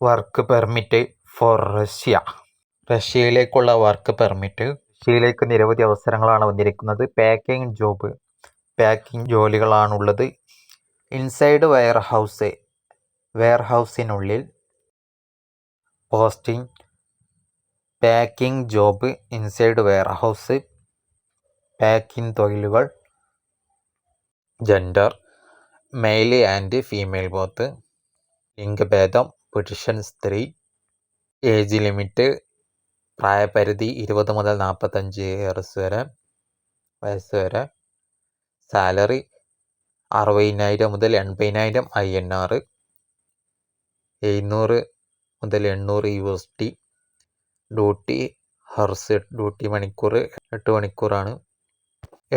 Work permit for Russia. റഷ്യയിലേക്കുള്ള work permit. റഷ്യയിലേക്ക് നിരവധി അവസരങ്ങളാണ് വന്നിരിക്കുന്നത്. Packing job. പാക്കിംഗ് ജോലികളാണുള്ളത്. ഇൻസൈഡ് വെയർ ഹൗസ് വെയർ ഹൗസിനുള്ളിൽ posting packing job inside warehouse packing തൊഴിലുകൾ gender male and female both ലിംഗഭേദം പുരുഷൻ സ്ത്രീ ഏജ് ലിമിറ്റ് പ്രായപരിധി ഇരുപത് മുതൽ നാൽപ്പത്തഞ്ച് ഇയർസ് വരെ വയസ്സ് വരെ. സാലറി അറുപതിനായിരം മുതൽ എൺപതിനായിരം ഐ എൻ ആർ എഴുന്നൂറ് മുതൽ എണ്ണൂറ് U S T duty hours duty മണിക്കൂർ എട്ട് മണിക്കൂറാണ്.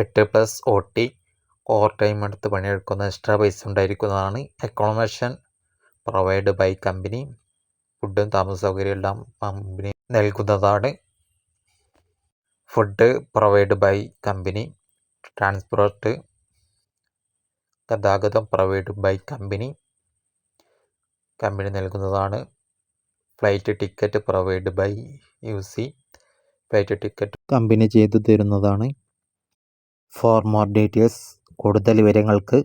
എട്ട് plus O T over time എടുത്ത് പണിയെടുക്കുന്ന എക്സ്ട്രാ പൈസ ഉണ്ടായിരിക്കുന്നതാണ്. അക്കോമഡേഷൻ പ്രൊവൈഡ് ബൈ കമ്പനി ഫുഡും താമസ സൗകര്യം എല്ലാം കമ്പനി നൽകുന്നതാണ്. Food provide by company transport ഗതാഗതം പ്രൊവൈഡ് ബൈ കമ്പനി കമ്പനി നൽകുന്നതാണ്. Flight ticket provide by you see flight ticket company ചെയ്തു തരുന്നതാണ്. ഫോർ മോർ ഡീറ്റെയിൽസ് കൂടുതൽ വിവരങ്ങൾക്ക്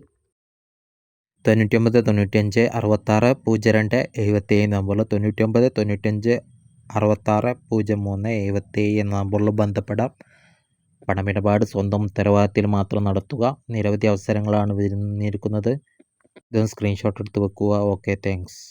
തൊണ്ണൂറ്റൊമ്പത് തൊണ്ണൂറ്റഞ്ച് അറുപത്താറ് പൂജ്യം രണ്ട് എഴുപത്തേഴ് നമ്പറിൽ തൊണ്ണൂറ്റൊമ്പത് തൊണ്ണൂറ്റഞ്ച് അറുപത്താറ് പൂജ്യം മൂന്ന് എഴുപത്തേഴ് എന്ന നമ്പറിൽ ബന്ധപ്പെടാം. പണമിടപാട് സ്വന്തം ഉത്തരവാദിത്തത്തിൽ മാത്രം നടത്തുക. നിരവധി അവസരങ്ങളാണ് വരുന്നിരിക്കുന്നത് ഇതൊന്ന് സ്ക്രീൻഷോട്ട് എടുത്ത് വെക്കുക. Okay thanks